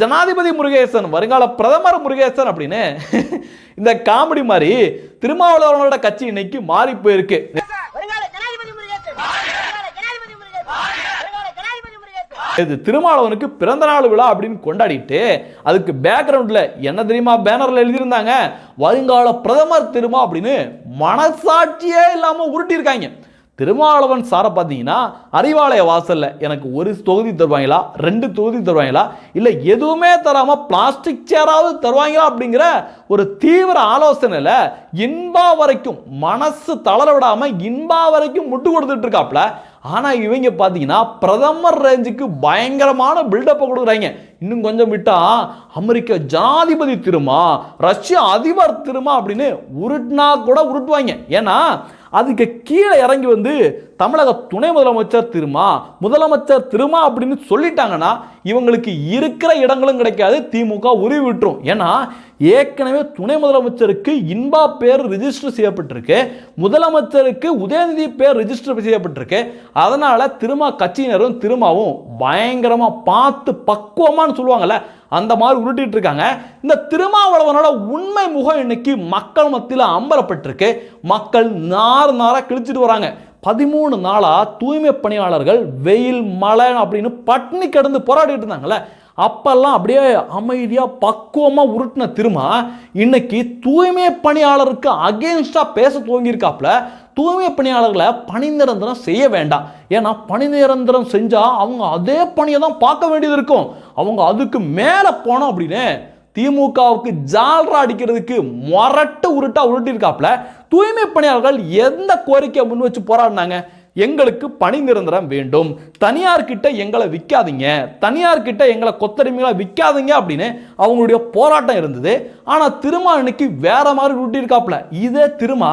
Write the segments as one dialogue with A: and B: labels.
A: ஜனாதிபதி முருகேசன் வருங்கால பிரதமர் முருகேசன் அப்படின்னு இந்த காமெடி மாதிரி திருமாவளவனோட கட்சி இன்னைக்கு மாறி போயிருக்கு. இது திருமாவளவனுக்கு பிறந்த நாள் விழா அப்படின்னு கொண்டாடிட்டு அதுக்கு பேக்ரவுண்ட்ல என்ன தெரியுமா பேனர்ல எழுதியிருந்தாங்க? வருங்கால பிரதமர் திருமா அப்படின்னு மனசாட்சியே இல்லாம உருட்டியிருக்காங்க. திருமாவளவன் சாரை பார்த்தீங்கன்னா அறிவாலய வாசலில் எனக்கு ஒரு தொகுதி தருவாங்களா? ரெண்டு தொகுதி தருவாங்களா? இல்லை எதுவுமே தராமல் பிளாஸ்டிக் சேராவது தருவாங்களா அப்படிங்கிற ஒரு தீவிர ஆலோசனையில் இன்பா வரைக்கும் மனசு தளர விடாமல் இன்பா வரைக்கும் முட்டு கொடுத்துட்டு இருக்காப்ல. ஆனால் இவங்க பார்த்தீங்கன்னா பிரதமர் ரேஞ்சுக்கு பயங்கரமான பில்டப்பை கொடுக்குறாங்க. இன்னும் கொஞ்சம் விட்டால் அமெரிக்க ஜனாதிபதி திருமா ரஷ்ய அதிபர் திருமா அப்படின்னு உருட்டினா கூட உருட்டுவாங்க. ஏன்னா அதுக்கு கீழே இறங்கி வந்து தமிழக துணை முதலமைச்சர் திருமா முதலமைச்சர் திருமா அப்படின்னு சொல்லிட்டாங்கன்னா இவங்களுக்கு இருக்கிற இடங்களும் கிடைக்காது திமுக உருவி விட்டுரும் ஏன்னா ஏற்கனவே துணை முதலமைச்சருக்கு இன்பா பேர் ரிஜிஸ்டர் செய்யப்பட்டிருக்கு முதலமைச்சருக்கு உதயநிதி பேர் ரிஜிஸ்டர் செய்யப்பட்டிருக்கு. அதனால திருமா கட்சியினரும் திருமாவும் பயங்கரமாக பார்த்து பக்குவமானு சொல்லுவாங்கல்ல அந்த மாதிரி உருட்டிட்டு இருக்காங்க. இந்த திருமாவளவனோட உண்மை முகம் இன்னைக்கு மக்கள் மத்தியில் அம்பலப்பட்டிருக்கு மக்கள் நார் நாராக கிழிச்சிட்டு வராங்க. பதிமூணு நாளாக தூய்மை பணியாளர்கள் வெயில் மழை அப்படின்னு பட்னி கிடந்து போராடிட்டு இருந்தாங்கல்ல. அப்பெல்லாம் அப்படியே அமைதியாக பக்குவமாக உருட்டின திருமா இன்னைக்கு தூய்மை பணியாளருக்கு அகேன்ஸ்டாக பேச துவங்கியிருக்காப்புல. தூய்மை பணியாளர்களை பணி நிரந்தரம் செய்ய வேண்டாம். ஏன்னா பணி நிரந்தரம் செஞ்சால் அவங்க அதே பணியை தான் பார்க்க வேண்டியது இருக்கும். அவங்க அதுக்கு மேலே போனோம் அப்படின்னு திமுகவுக்கு ஜால்ரா அடிக்கிறதுக்கு மொரட்டு உருட்டா உருட்டியிருக்காப்ல தூய்மை பணியாளர்கள் எந்த கோரிக்கையை முன் வச்சு போராடினாங்க? எங்களுக்கு பணி நிரந்தரம் வேண்டும். தனியார் கிட்ட எங்களை விற்காதீங்க தனியார் கிட்ட எங்களை கொத்தடிமைகளை விற்காதீங்க அப்படின்னு அவங்களுடைய போராட்டம் இருந்தது. ஆனால் திருமா இன்னைக்கு வேற மாதிரி உருட்டியிருக்காப்ல இதே திருமா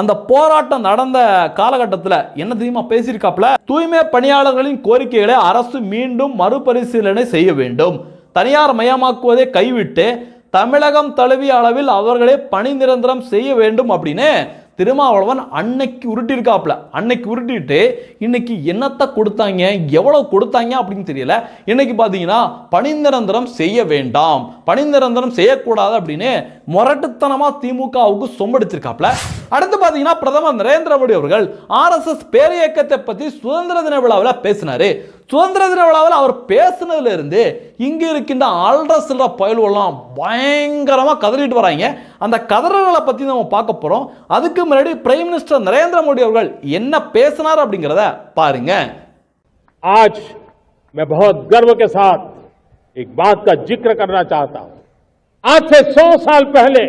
A: அந்த போராட்டம் நடந்த காலகட்டத்தில் என்ன தெரியுமா பேசியிருக்காப்ல தூய்மை பணியாளர்களின் கோரிக்கைகளை அரசு மீண்டும் மறுபரிசீலனை செய்ய வேண்டும். தனியார் மயமாக்குவதை கைவிட்டு தமிழகம் தழுவிய அளவில் அவர்களே பணி நிரந்தரம் செய்ய வேண்டும் அப்படின்னு திருமாவளவன் அன்னைக்கு உருட்டியிருக்காப்ல அன்னைக்கு உருட்டிட்டு இன்னைக்கு என்னத்தை கொடுத்தாங்க? எவ்வளோ கொடுத்தாங்க அப்படின்னு தெரியல. இன்னைக்கு பார்த்தீங்கன்னா பணி நிரந்தரம் செய்ய வேண்டாம். பணி நிரந்தரம் செய்யக்கூடாது அப்படின்னு முரட்டுத்தனமாக திமுகவுக்கு சொம்படிச்சிருக்காப்புல அடுத்து பார்த்தீங்கன்னா பிரதமர் நரேந்திர மோடி அவர்கள் ஆர்எஸ்எஸ் பேரியக்கத்தை பற்றி சுதந்திர தின விழாவில் பேசினார். சுதந்திர தின விழாவில் அவர் பேசுனதுல இருந்து இங்க இருக்கின்ற ஆல்ற சில்ற பயல்வெல்லாம் பயங்கரமா கதறிட்டு வராங்க அந்த கதறல்களை பத்தி நம்ம பார்க்க போறோம் அதுக்கு முன்னாடி பிரைம் மினிஸ்டர் நரேந்திர மோடி அவர்கள் என்ன பேசினார் அப்படிங்கிறத பாருங்க
B: आज मैं बहुत गर्व के साथ एक बात का जिक्र करना चाहता हूं आज से सौ साल पहले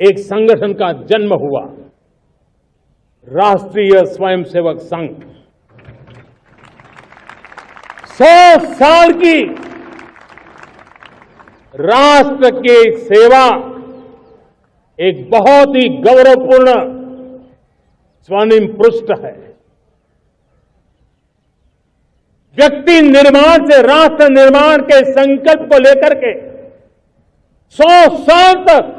B: एक संगठन का जन्म हुआ राष्ट्रीय स्वयंसेवक संघ सौ साल की राष्ट्र की सेवा एक बहुत ही गौरवपूर्ण स्वर्णिम पृष्ठ है। व्यक्ति निर्माण से, राष्ट्र निर्माण के संकल्प को लेकर के सौ साल तक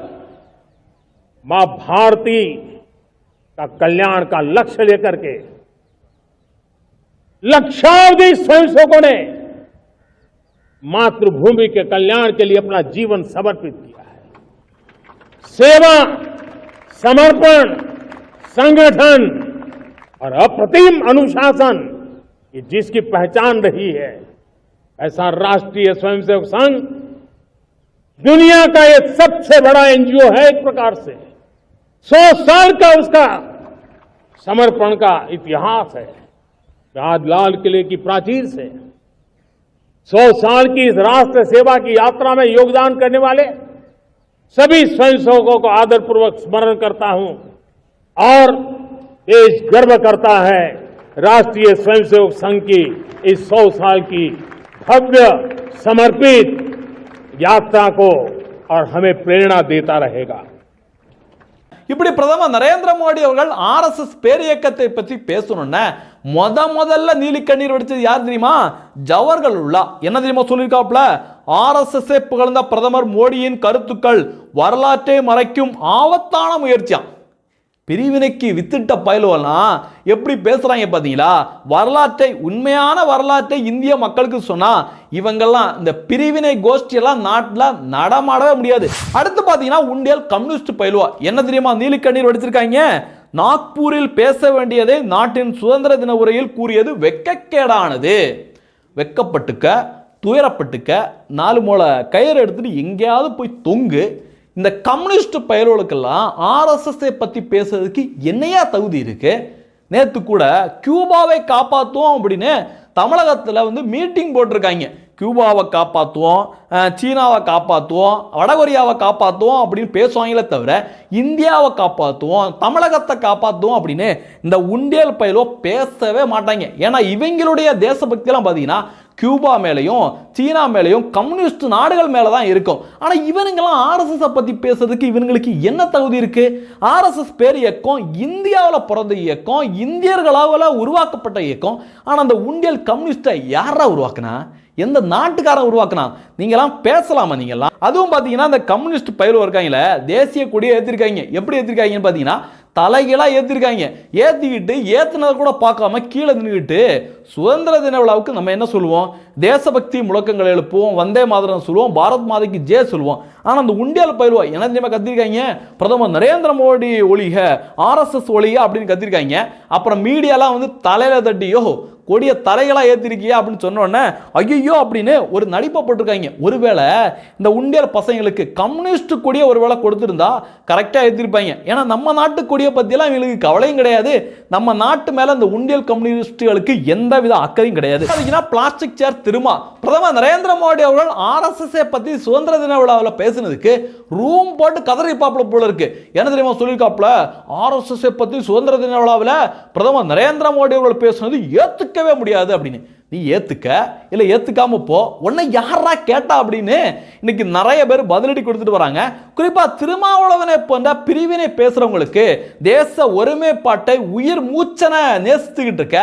B: माँ भारती का कल्याण का लक्ष्य लेकर के लक्षावधि स्वयंसेवकों ने मातृभूमि के कल्याण के लिए अपना जीवन समर्पित किया है। सेवा, समर्पण, संगठन और अप्रतिम अनुशासन ये जिसकी पहचान रही है, ऐसा राष्ट्रीय स्वयंसेवक संघ दुनिया का एक सबसे बड़ा एनजीओ है एक प्रकार से। सौ साल का उसका समर्पण का इतिहास है। आज लाल किले की प्राचीर से सौ साल की इस राष्ट्र सेवा की यात्रा में योगदान करने वाले सभी स्वयंसेवकों को आदरपूर्वक स्मरण करता हूं और देश गर्व करता है राष्ट्रीय स्वयंसेवक संघ की इस सौ साल की भव्य समर्पित यात्रा को और हमें प्रेरणा देता रहेगा
A: இப்படி பிரதமர் நரேந்திர மோடி அவர்கள் ஆர்எஸ்எஸ் பேரியக்கத்தை பற்றி பேசணும்னா முத முதல்ல நீலி கண்ணீர் வடிச்சது யார் தெரியுமா? ஜவர்கள் உள்ளா என்ன தெரியுமா சொல்லியிருக்காப்ல ஆர்எஸ்எஸ் புகழ்ந்த பிரதமர் மோடியின் கருத்துக்கள் வரலாற்றை மறைக்கும் ஆபத்தான முயற்சியாம். பிரிவினைக்கு வித்திட்ட பயலுவெல்லாம் எப்படி பேசுகிறாங்க பார்த்தீங்களா வரலாற்றை உண்மையான வரலாற்றை இந்திய மக்களுக்கு சொன்னால் இவங்கெல்லாம் இந்த பிரிவினை கோஷ்டியெல்லாம் நாட்டில் நடமாடவே முடியாது. அடுத்து பார்த்தீங்கன்னா உண்டியல் கம்யூனிஸ்ட் பயிலுவா என்ன தெரியுமா? நீலிக்கண்ணீர் வடிச்சிருக்காங்க. நாக்பூரில் பேச வேண்டியதை நாட்டின் சுதந்திர தின உரையில் கூறியது வெக்கக்கேடானது. வெக்கப்பட்டுக்க துயரப்பட்டுக்க நாலு மூளை கயிறு எடுத்துட்டு எங்கேயாவது போய் தொங்கு. இந்த கம்யூனிஸ்ட் பயிர்களுக்கெல்லாம் ஆர்எஸ்எஸ்ஐ பற்றி பேசுறதுக்கு என்னையா தகுதி இருக்கு? நேற்று கூட கியூபாவை காப்பாற்றுவோம் அப்படின்னு தமிழகத்தில் வந்து மீட்டிங் போட்டிருக்காங்க. கியூபாவை காப்பாற்றுவோம் சீனாவை காப்பாற்றுவோம் வடகொரியாவை காப்பாற்றுவோம் அப்படின்னு பேசுவாங்களே தவிர இந்தியாவை காப்பாற்றுவோம் தமிழகத்தை காப்பாற்றுவோம் அப்படின்னு இந்த உண்டியல் பயிலோ பேசவே மாட்டாங்க. ஏன்னா இவங்களுடைய தேசபக்தியெல்லாம் பார்த்தீங்கன்னா கியூபா மேலேயும் சீனா மேலேயும் கம்யூனிஸ்ட் நாடுகள் மேலே தான் இருக்கும். ஆனால் இவனுங்கெல்லாம் ஆர்எஸ்எஸை பற்றி பேசுறதுக்கு இவங்களுக்கு என்ன தகுதி இருக்குது ஆர்எஸ்எஸ் பேர் இயக்கம் இந்தியாவில் பிறந்த இயக்கம் இந்தியர்களாவில் உருவாக்கப்பட்ட இயக்கம் ஆனால் அந்த உண்டியல் கம்யூனிஸ்ட்டை யாரா உருவாக்குனா? எந்த நாட்டுக்காரன் உருவாக்குனா நீங்களாம் பேசலாமா நீங்களாம் அதுவும் பார்த்தீங்கன்னா அந்த கம்யூனிஸ்ட் பயிர் இருக்காங்களே தேசிய கொடியை ஏற்றிருக்காங்க எப்படி ஏற்றிருக்காங்கன்னு பார்த்தீங்கன்னா தலைகீழாக ஏற்றிருக்காங்க ஏற்றிக்கிட்டு ஏற்றுனதை கூட பார்க்காம கீழே நின்றுக்கிட்டு சுதந்திர தின விழாவுக்கு நம்ம என்ன சொல்லுவோம்? தேசபக்தி முழக்கங்கள் எழுப்புவோம் வந்தே மாதிரம் சொல்லுவோம் பாரத் மாதைக்கு ஜே சொல்லுவோம். ஆனால் அந்த உண்டியால் பயிலுவா என்ன தெரியுமா கத்திருக்காங்க? பிரதமர் நரேந்திர மோடி ஒழிக ஆர்எஸ்எஸ் ஒழிக அப்படின்னு கத்திருக்காங்க. அப்புறம் மீடியாலாம் வந்து தலையில் தட்டியோ கொடிய தலைகளாக ஏற்றிருக்கியா அப்படின்னு சொன்னோடனே ஐயோ அப்படின்னு ஒரு நடிப்பை போட்டிருக்காங்க. ஒருவேளை இந்த உண்டியல் பசங்களுக்கு கம்யூனிஸ்ட் கொடியை ஒருவேளை கொடுத்துருந்தா கரெக்டாக ஏற்றிருப்பாங்க ஏன்னா நம்ம நாட்டு கொடியை பற்றியெல்லாம் இவங்களுக்கு கவலையும் கிடையாது. நம்ம நாட்டு மேலே இந்த உண்டியல் கம்யூனிஸ்டுகளுக்கு எந்த வித அக்கறையும் கிடையாது. பார்த்தீங்கன்னா பிளாஸ்டிக் சேர் திருமா. பிரதமர் நரேந்திர மோடி அவர்கள் ஆர்எஸ்எஸ்ஐ பற்றி சுதந்திர தின விழாவில் பேசுனதுக்கு ரூம் போட்டு கதறி பாப்புல போல இருக்கு. என்ன தெரியுமா சொல்லியிருக்காப்புல? ஆர்எஸ்எஸ்ஐ பற்றி சுதந்திர தின விழாவில் பிரதமர் நரேந்திர மோடி அவர்கள் பேசுனது ஏற்றுக்கவே முடியாது அப்படின்னு. நீ ஏற்றுக்க இல்லை ஏற்றுக்காம போ. உன்னை யாரா கேட்டா அப்படின்னு இன்னைக்கு நிறைய பேர் பதிலடி கொடுத்துட்டு வராங்க. குறிப்பாக திருமாவளவனை போன்ற பிரிவினை பேசுகிறவங்களுக்கு தேச ஒருமைப்பாட்டை உயிர் மூச்சனை நேசித்துக்கிட்டு இருக்க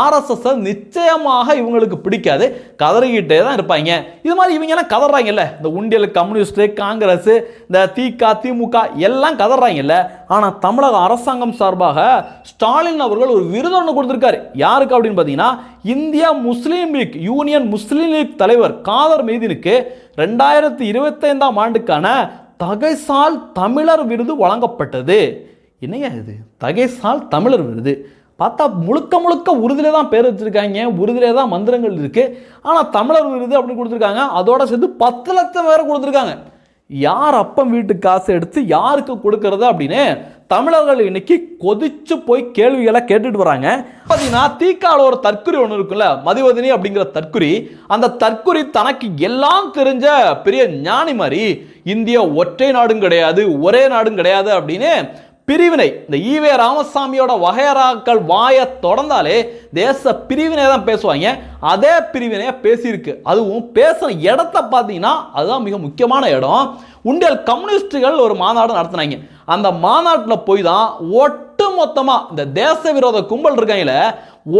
A: ஆர்எஸ்எஸ் நிச்சயமாக இவங்களுக்கு பிடிக்காது. கதறிக்கிட்டே தான் இருப்பாங்க. இது மாதிரி இவங்க எல்லாம் கதறாங்கல்ல? இந்த உண்டியல் கம்யூனிஸ்ட் காங்கிரஸ் இந்த திக திமுக எல்லாம் கதறாங்கல்ல? ஆனால் தமிழக அரசாங்கம் சார்பாக ஸ்டாலின் அவர்கள் ஒரு விருது ஒன்று கொடுத்துருக்காரு. யாருக்கு அப்படின்னு பார்த்தீங்கன்னா India Muslim League Union Muslim League தலைவர் காதர் மீதினுக்கு ரெண்டாயிரத்தி இருபத்தைந்தாம் ஆண்டுக்கான தகைசால் தமிழர் விருது வழங்கப்பட்டது. என்னையா இது? தகைசால் தமிழர் விருது. பார்த்தா முழுக்க முழுக்க உறுதியிலே தான் பேர் வச்சிருக்காங்க உறுதியிலே தான் மந்திரங்கள் இருக்குது ஆனால் தமிழர் விருது அப்படின்னு கொடுத்துருக்காங்க அதோட சேர்த்து பத்து லட்சம் வேற கொடுத்துருக்காங்க. யார் அப்பம் வீட்டு காசு எடுத்து யாருக்கு கொடுக்கறது அப்படின்னு தமிழர்கள் இன்னைக்கு கொதிச்சு போய் கேள்விகளை கேட்டுட்டு வராங்க. பார்த்தீங்கன்னா தீக்கால ஒரு தற்குறி ஒன்று இருக்குல்ல மதிவதினி அப்படிங்கிற தற்குறி அந்த தற்குறி தனக்கு எல்லாம் தெரிஞ்ச பெரிய ஞானி மாதிரி இந்தியா ஒற்றை நாடும் கிடையாது ஒரே நாடும் கிடையாது அப்படின்னு பிரிவினை. இந்த ஈவே ராமசாமியோட வகையறாக்கள் வாயை தொடர்ந்தாலே தேச பிரிவினை தான் பேசுவாங்க. அதே பிரிவினையை பேசியிருக்கு. அதுவும் பேசுகிற இடத்த பார்த்தீங்கன்னா அதுதான் மிக முக்கியமான இடம். உண்டியல் கம்யூனிஸ்டுகள் ஒரு மாநாடு நடத்தினாங்க. அந்த மாநாட்டில் போய் தான் ஓட் ஒட்டு மொத்தமாக இந்த தேச விரோத கும்பல் இருக்காங்களே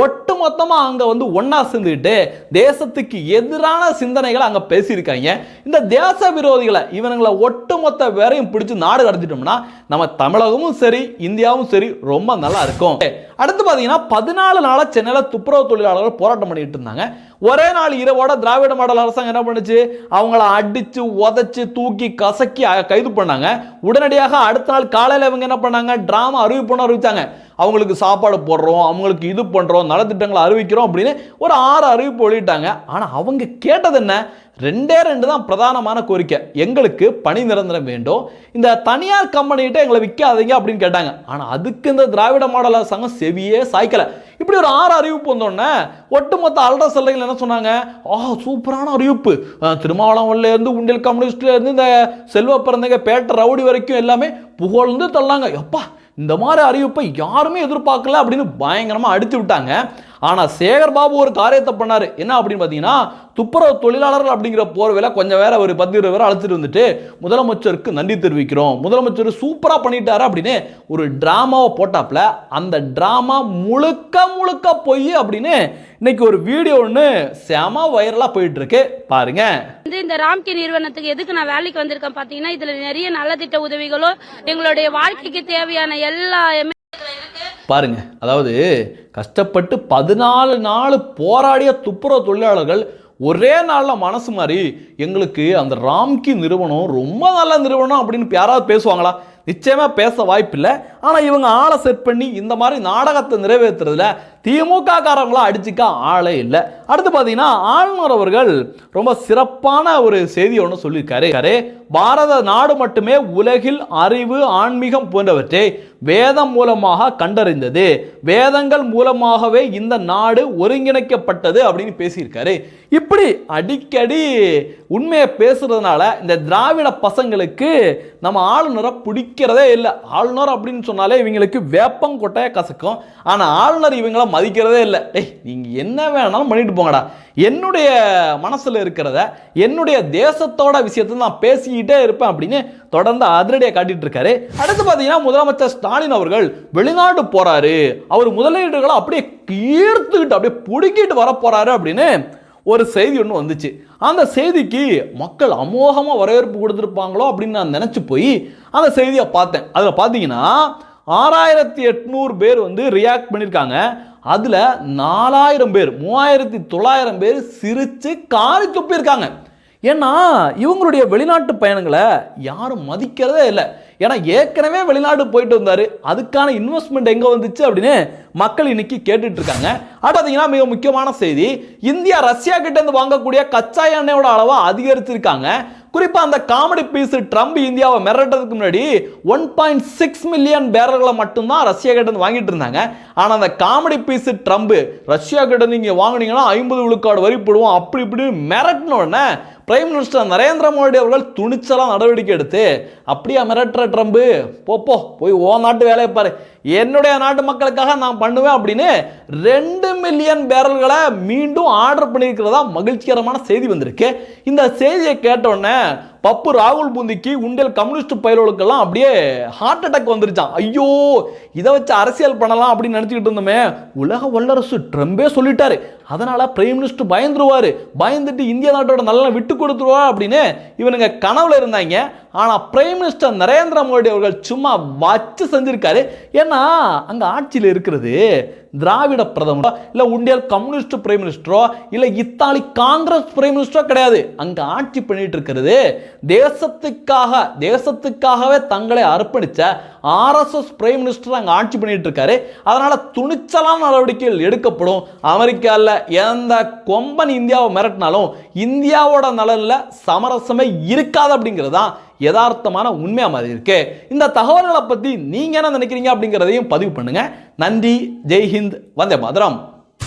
A: ஒட்டு மொத்தமாக அங்கே வந்து ஒன்றா சேர்ந்துக்கிட்டு தேசத்துக்கு எதிரான சிந்தனைகளை அங்கே பேசியிருக்காங்க. இந்த தேச விரோதிகளை இவனுங்களை ஒட்டு மொத்த வேறையும் பிடிச்சி நாடு கடத்திட்டோம்னா நம்ம தமிழகமும் சரி இந்தியாவும் சரி ரொம்ப நல்லா இருக்கும். அடுத்து பார்த்தீங்கன்னா பதினாலு நாளாக சென்னையில் துப்புரவு தொழிலாளர்கள் போராட்டம் பண்ணிட்டு இருந்தாங்க. ஒரே நாள் இரவோட திராவிட மாடல் அரசாங்கம் என்ன பண்ணுச்சு? அவங்கள அடிச்சு உதச்சு தூக்கி கசக்கி கைது பண்ணாங்க. உடனடியாக அடுத்த நாள் காலையில் இவங்க என்ன பண்ணாங்க? டிராமா அறிவிப்புன்னு அறிவித்தாங்க அவங்களுக்கு சாப்பாடு போடுறோம் அவங்களுக்கு இது பண்ணுறோம் நலத்திட்டங்களை அறிவிக்கிறோம் அப்படின்னு ஒரு ஆறு அறிவிப்பு வெளியிட்டாங்க. ஆனால் அவங்க கேட்டது என்ன? ரெண்டே ரெண்டு தான் பிரதானமான கோரிக்கை. எங்களுக்கு பணி நிரந்தரம் வேண்டும். இந்த தனியார் கம்பெனிகிட்ட எங்களை விற்காதீங்க அப்படின்னு கேட்டாங்க. ஆனால் அதுக்கு இந்த திராவிட மாடல் அரசாங்கம் செவியே சாய்க்கலை. இப்படி ஒரு ஆறு அறிவிப்பு வந்தோடனே ஒட்டுமொத்த அல்ட்ரா செல்லைகள் என்ன சொன்னாங்க? ஆ சூப்பரான அறிவிப்பு. திருமாவளவன்லேருந்து உண்டியல் கம்யூனிஸ்ட்லேருந்து இந்த செல்வ பிறந்தங்க பேட்டை ரவுடி வரைக்கும் எல்லாமே புகழ்ந்து தள்ளாங்க. எப்பா இந்த மாதிரி அறிவிப்பை யாருமே எதிர்பார்க்கல அப்படின்னு பயங்கரமாக அடித்து விட்டாங்க. ஆனால் சேகர் பாபு ஒரு காரியத்தை பண்ணார். என்ன அப்படின்னு பார்த்தீங்கன்னா துப்புரவு தொழிலாளர்கள் அப்படிங்கிற போர்வையில் கொஞ்சம் வேற ஒரு பத்து இருபது பேரை அழைச்சிட்டு வந்துட்டு முதலமைச்சருக்கு நன்றி தெரிவிக்கிறோம். முதலமைச்சர் சூப்பராக பண்ணிட்டாரு அப்படின்னு ஒரு ட்ராமாவை போட்டாப்ல அந்த ட்ராமா முழுக்க முழுக்க பொய் அப்படின்னு இன்னைக்கு ஒரு வீடியோ ஒன்று செம வைரலாக போயிட்டு இருக்கு பாருங்க.
C: வந்து இந்த ராம்கி நிறுவனத்துக்கு எதுக்கு நான் வேலைக்கு வந்திருக்கேன் பாத்தீங்கன்னா இதுல நிறைய நலத்திட்ட உதவிகளும் எங்களுடைய வாழ்க்கைக்கு தேவையான எல்லா
A: பாருங்க அதாவது கஷ்டப்பட்டு பதினாலு நாள் போராடிய துப்புரவு தொழிலாளர்கள் ஒரே நாளில் மனசு மாதிரி எங்களுக்கு அந்த ராம்கி நிறுவனம் ரொம்ப நல்ல நிறுவனம் அப்படின்னு யாராவது பேசுவாங்களா? நிச்சயமாக பேச வாய்ப்பில்லை. ஆனால் இவங்க ஆளை செட் பண்ணி இந்த மாதிரி நாடகத்தை நிறைவேற்றுறதுல திமுக காரங்களா அடிச்சுக்க ஆளே இல்லை. அடுத்து பார்த்தீங்கன்னா ஆளுநர் அவர்கள் ரொம்ப சிறப்பான ஒரு செய்தி ஒன்று சொல்லியிருக்காரு. இருக்காரு. பாரத நாடு மட்டுமே உலகில் அறிவு ஆன்மீகம் போன்றவற்றை வேதம் மூலமாக கண்டறிந்தது. வேதங்கள் மூலமாகவே இந்த நாடு ஒருங்கிணைக்கப்பட்டது அப்படின்னு பேசியிருக்காரு. இப்படி அடிக்கடி உண்மையை பேசுறதுனால இந்த திராவிட பசங்களுக்கு நம்ம ஆளுநரை பிடிக்கிறதே இல்லை. ஆளுநர் அப்படின்னு சொன்னாலே இவங்களுக்கு வேப்பங்கொட்டையை கசக்கும். ஆனால் ஆளுநர் இவங்கள மதிக்கிறதே இல்லை. டேய் நீங்கள் என்ன வேணாலும் பண்ணிட்டு போங்கடா. என்னுடைய மனசில் இருக்கிறத என்னுடைய தேசத்தோட விஷயத்தை நான் பேசிக்கிட்டே இருப்பேன் அப்படின்னு தொடர்ந்து அதிரடியாக காட்டிட்டு இருக்காரு. அடுத்து பார்த்தீங்கன்னா முதலமைச்சர் ஸ்டாலின் அவர்கள் வெளிநாடு போகிறாரு அவர் முதலீடுகளை அப்படியே ஈர்த்துக்கிட்டு அப்படியே பிடுங்கிட்டு வர போகிறாரு அப்படின்னு ஒரு செய்தி ஒன்று வந்துச்சு. அந்த செய்திக்கு மக்கள் அமோகமாக வரவேற்பு கொடுத்துருப்பாங்களோ அப்படின்னு நான் நினச்சி போய் அந்த செய்தியை பார்த்தேன். அதில் பார்த்தீங்கன்னா ஆறாயிரத்தி எட்நூறு பேர் வந்து ரியாக்ட் பண்ணியிருக்காங்க அதில் நாலாயிரம் பேர் மூவாயிரத்தி தொள்ளாயிரம் பேர் சிரித்து காரி துப்பியிருக்காங்க. ஏன்னா இவங்களுடைய வெளிநாட்டு பயணங்களை யாரும் மதிக்கிறதே இல்லை. ஏன்னா ஏற்கனவே வெளிநாடு போயிட்டு வந்தார். அதுக்கான இன்வெஸ்ட்மெண்ட் எங்கே வந்துச்சு அப்படின்னு மக்கள் இன்னைக்கு கேட்டுட்டு இருக்காங்க. அது பார்த்தீங்கன்னா மிக முக்கியமான செய்தி இந்தியா ரஷ்யா கிட்டேருந்து வாங்கக்கூடிய கச்சா எண்ணெயோட அளவை அதிகரிச்சிருக்காங்க. குறிப்பா அந்த காமெடி பீஸ் ட்ரம்ப் இந்தியாவை மிரட்டுறதுக்கு முன்னாடி ஒன் பாயிண்ட் சிக்ஸ் மில்லியன் பேரல்களை மட்டும்தான் ரஷ்யா கிட்ட இருந்து வாங்கிட்டு இருந்தாங்க. ஆனா அந்த காமெடி பீஸ் ட்ரம்ப் ரஷ்யா கிட்ட நீங்க வாங்குனீங்கன்னா ஐம்பது விழுக்காடு வரி போடுவோம். அப்படி இப்படி மிரட்டின உடனே பிரைம் மினிஸ்டர் நரேந்திர மோடி அவர்கள் துணிச்சலாம் நடவடிக்கை எடுத்து அப்படியா மிரட்டுற ட்ரம்பு? போப்போ போய் ஓ நாட்டு வேலையை பாரு. என்னுடைய நாட்டு மக்களுக்காக நான் பண்ணுவேன் அப்படின்னு ரெண்டு மில்லியன் பேரல்களை மீண்டும் ஆர்டர் பண்ணியிருக்கிறதா மகிழ்ச்சிகரமான செய்தி வந்திருக்கு. இந்த செய்தியை கேட்டோடனே பப்பு ராகுல் பூந்திக்கு உண்டியல் கம்யூனிஸ்ட் பயலோளுக்கெல்லாம் அப்படியே ஹார்ட் அட்டாக் வந்துருச்சான் ஐயோ இதை வச்சு அரசியல் பண்ணலாம் அப்படின்னு நினச்சிக்கிட்டு இருந்தோமே. உலக வல்லரசு ட்ரம்பே சொல்லிட்டாரு. அதனால பிரைம் மினிஸ்டர் பயந்துருவாரு. பயந்துட்டு இந்திய நாட்டோட நல்லா விட்டு கொடுத்துருவா அப்படின்னு இவனுங்க கனவுல இருந்தாங்க. ஆனால் பிரைம் மினிஸ்டர் நரேந்திர மோடி அவர்கள் சும்மா வச்சு செஞ்சிருக்காரு. ஏன்னா அங்கே ஆட்சியில் இருக்கிறது திராவிட பிரதமரோ இல்லை உண்டியல் கம்யூனிஸ்ட் பிரைம் மினிஸ்டரோ இல்லை இத்தாலி காங்கிரஸ் பிரைம் மினிஸ்டரோ கிடையாது. அங்கே ஆட்சி பண்ணிட்டு இருக்கிறது தேசத்துக்காக தேசத்துக்காகவே தங்களை அர்ப்பணித்த ஆர்எஸ்எஸ் பிரைம் மினிஸ்டர் அங்கே ஆட்சி பண்ணிட்டு இருக்காரு. அதனால் துணிச்சலான நடவடிக்கைகள் எடுக்கப்படும். அமெரிக்காவில் எந்த கொம்பன் இந்தியாவை மிரட்டினாலும் இந்தியாவோட நலனில் சமரசமே இருக்காது அப்படிங்கிறது தான் யதார்த்தமான உண்மையா மாதிரி இருக்கு. இந்த தகவல்களை பத்தி நீங்க என்ன நினைக்கிறீங்க அப்படிங்கிறதையும் பதிவு பண்ணுங்க. நன்றி. ஜெய்ஹிந்த். வந்தே மதுரம்.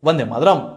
A: வந்தே மாதிரம்.